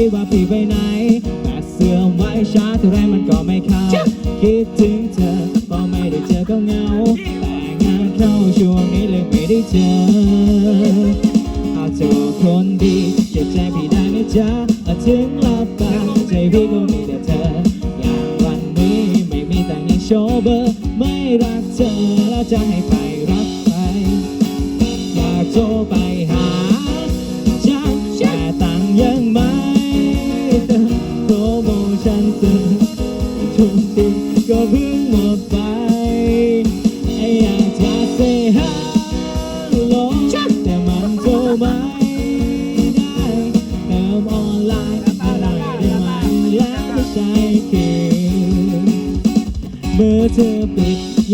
คิดว่าพี่ไปไหนแต่เสื่อมไว้ช้าเท่าไรมันก็ไม่เข้า คิดถึงเธอพอไม่ได้เจอก็เหงา แต่งานเข้าช่วงนี้เลยไม่ได้เจอเอาเธอคนดีเชื่อใจพี่ได้ไหมจ๊ะเอาถึงหลับตาใจพี่ก็มีแต่เธอ อย่างวันนี้ไม่มีแต่งยังโชว์เบอร์ ไม่รักเธอแล้วจะให้ไป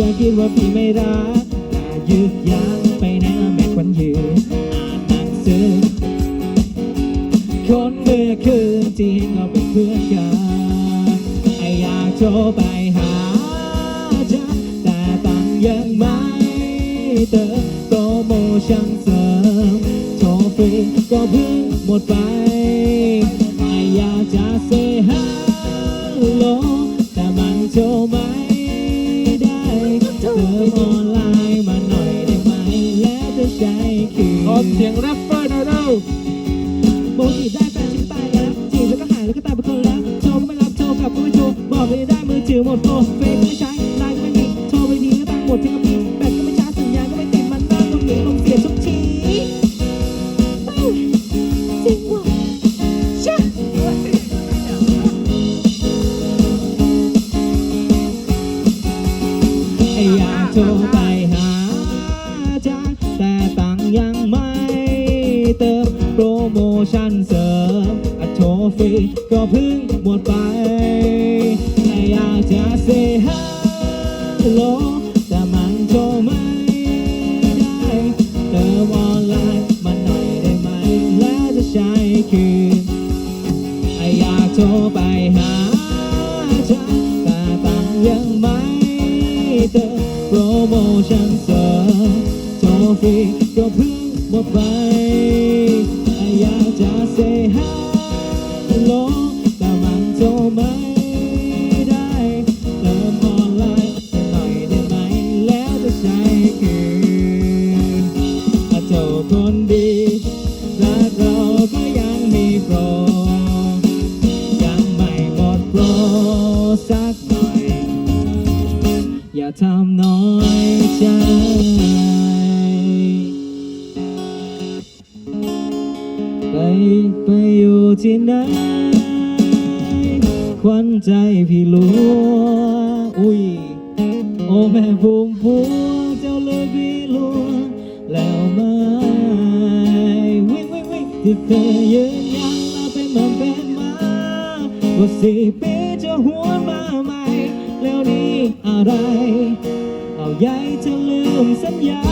อย่าคิดว่าพี่ไม่รักแต่ยึกยักไปนะแม่ควันยืนอ่านหนังสือคนเมื่อคืนที่เห็นเราเป็นเพื่อนกันไออยากโทรไปหาจ้าแต่ตังค์ยังไม่เติมโปรโมชั่นเสริมโทรฟรีก็เพิ่งหมดไปไออยากจะ say hello แต่มันโทรม่ได้ เติมออนไลน์มาหน่อยได้ไหมแล้วจะใช้คืนขอเสียงแรปเปอร์หน่อยเร็วโบจีบได้แฟนฉันตายแล้วจีบแล้วก็หายแล้วก็ตายไปคนแล้วโทรก็ไม่รับโทรกลับก็ไม่โทรบอกเลยได้มือถือหมดโปร ยังไม่เติมโปรโมชั่นเสริมอะโทฟรีก็เพิ่งหมดไปไอ้อยากจะ say hello แต่มันโทรไม่ได้เติมออนไลน์มาหน่อยได้ไหม แล้วจะใช้คืนอยากโทรไปหาจ้าแต่ตังยังไม่เติมโปรโมชั่นเสริม โทรฟรีก็เพิ่งหมดไปอยากจะ say hi ไปอยู่ที่ไหนควันใจพี่ลัวอุ้ย โอ้แม่ภูมิพัวเจ้าเลยพี่ลัวแล้วไมาวิ่งวิ่งวิ่งที่เคยยืนยันแล้วเป็นมือนเป็นมาว่าสี่ปีจะหวนมาใหม่ แล้วนี่อะไร เอาใหญ่เธอลืมสัญญา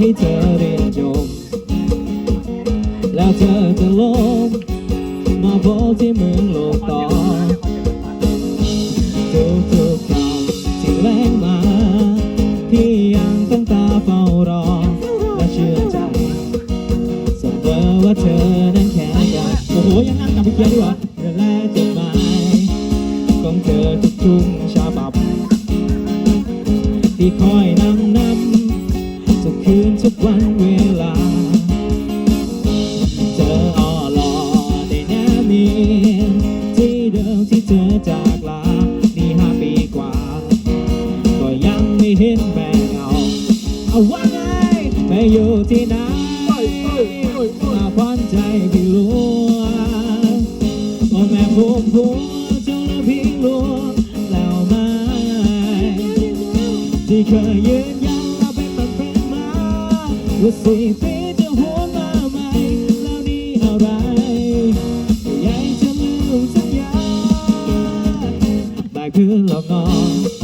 ให้เธอเรียนจบแล้วเธอจะลงมาโบกที่เมืองโลกต่อทุกทุกๆคำที่แลงมาพี่ยังตั้งตาเฝ้ารอและเชื่อใจเสมอว่าเธอนั้นแค่กันโอ้โหยังนั่งกลับไปเขียดีกว่าเรื่องแรกจดหมายของเธอทุกทุ่ง คืนทุกวันเวลา เธออ่อหล่อได้แนบเนียนที่เดิมที่เธอจากลานี่ห้าปีกว่า ก็ยังไม่เห็นแฟนเงาเอาว่าไงไปอยู่ที่ไหนมาพอนใจพี่ลัวโอ้แม่พุ่มพัวเจ้าละพี่ลัวแล้วไหมที่เคย ว่าสี่ปีจะหวนมาใหม่แล้วนี่อะไรยังจะลืมสัญญาได้เพื่อหลอกนอน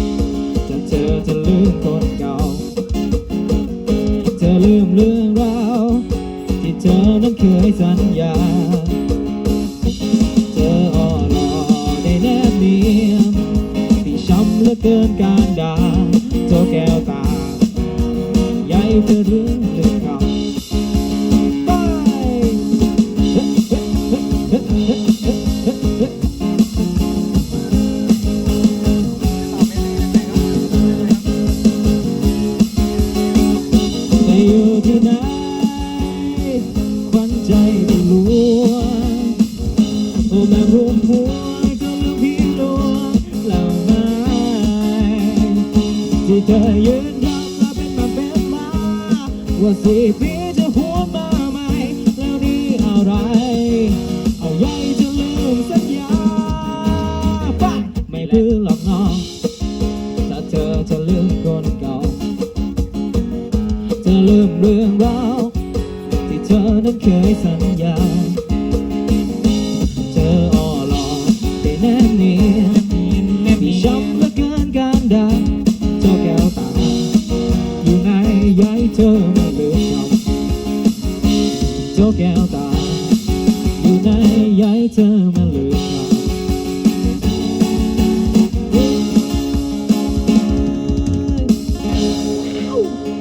ที่เธอยืนยันมาเป็นมาเป็นมาว่าสี่ปีจะหัวมาไหมแล้วนี่อะไร เอาไว้จะลืมสัญญาไปไม่พื้นหร เจ้าแก้วตาอยู่ในใยเธอมาเลย